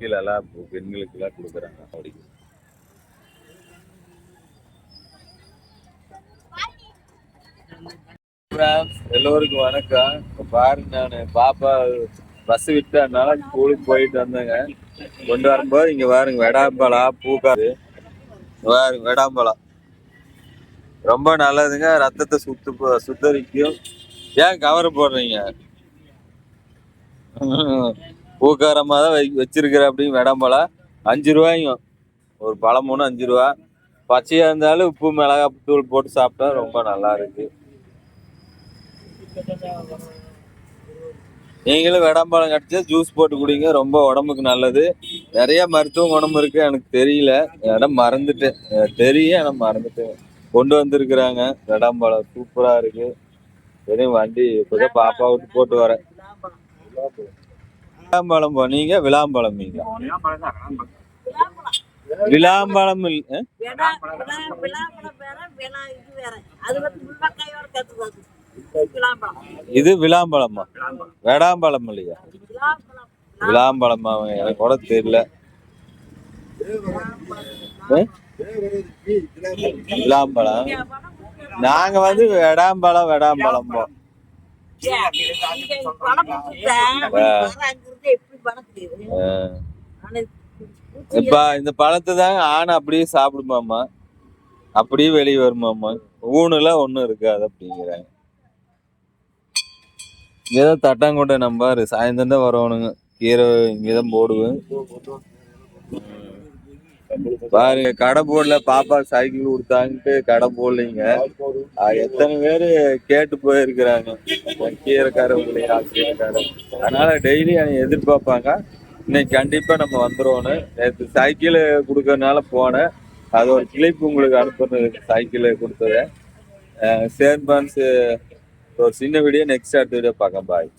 கீழெல்லாம் எல்லாம் பெண்களுக்கு எல்லாம் கொடுக்குறாங்க அப்படி. எல்லோருக்கும் வணக்கம். இப்ப பாருங்க நான் பாப்பா பஸ் விட்டதுனால ஸ்கூலுக்கு போயிட்டு வந்தேங்க. கொண்டு வரும்போது இங்க பாருங்க வெடாம்பழம் பூக்காது. பாருங்க வெடாம்பழம் ரொம்ப நல்லதுங்க. ரத்தத்தை சுத்து சுத்தரிக்கும். ஏன் கவர் போடுறீங்க? ஊக்காரமாக தான் வை வச்சிருக்கிற அப்படின்னு வெடம்பழம் அஞ்சு ரூபாய்ங்க ஒரு பழம் மூணு அஞ்சு ரூபா. பச்சையாக இருந்தாலும் உப்பு மிளகாய் தூள் போட்டு சாப்பிட்டா ரொம்ப நல்லா இருக்கு. நீங்களும் வெடம்பழம் கிடச்சா ஜூஸ் போட்டு குடிங்க. ரொம்ப உடம்புக்கு நல்லது. நிறைய மருத்துவ குணம் இருக்கு. எனக்கு தெரியல. இடம் மறந்துட்டேன். தெரியும் ஆனால் மறந்துட்டேன். கொண்டு வந்திருக்கிறாங்க. வெடாம்பழம் சூப்பராக இருக்கு. சரி வண்டி இப்போதான் பாப்பா விட்டு போட்டு வரேன். விளாம்பழம் போனீங்க விளாம்பழம் நீங்க. விளாம்பழம் இது விளாம்பழமா வெடாம்பழம் இல்லையா? விளாம்பழமா எனக்கு கூட தெரியல? விளாம்பழம் நாங்க வந்து வெடாம்பழம் வெடாம்பழம் போ. இப்ப இந்த பழத்தை தாங்க ஆணை அப்படியே சாப்பிடுமாமா அப்படியே வெளியே வருமாமா ஊனுல ஒண்ணும் இருக்காது அப்படிங்கிறாங்க. ஏதோ தட்டாங்கோட்டை நம்பாரு. சாயந்தரம் தான் வரணுங்க கீரை இங்கதான் போடுவேன். பாருங்க கடை போடல பாப்பா சைக்கிள் கொடுத்தாங்கட்டு கடை போடலைங்க. எத்தனை பேரு கேட்டு போயிருக்கிறாங்க. கீரைக்காரவங்களே ஆசிரியக்காரர் அதனால டெய்லி என்னை எதிர்பார்ப்பாங்க. இன்னைக்கு கண்டிப்பா நம்ம வந்துருவோன்னு நேற்று சைக்கிள் கொடுக்கறதுனால போனேன். அது ஒரு கிளிப் உங்களுக்கு அனுப்புறது சைக்கிள் கொடுத்தது. சேர்பான்ஸ் ஒரு சின்ன வீடியோ நெக்ஸ்ட் அடுத்த வீடியோ பார்க்க பாய்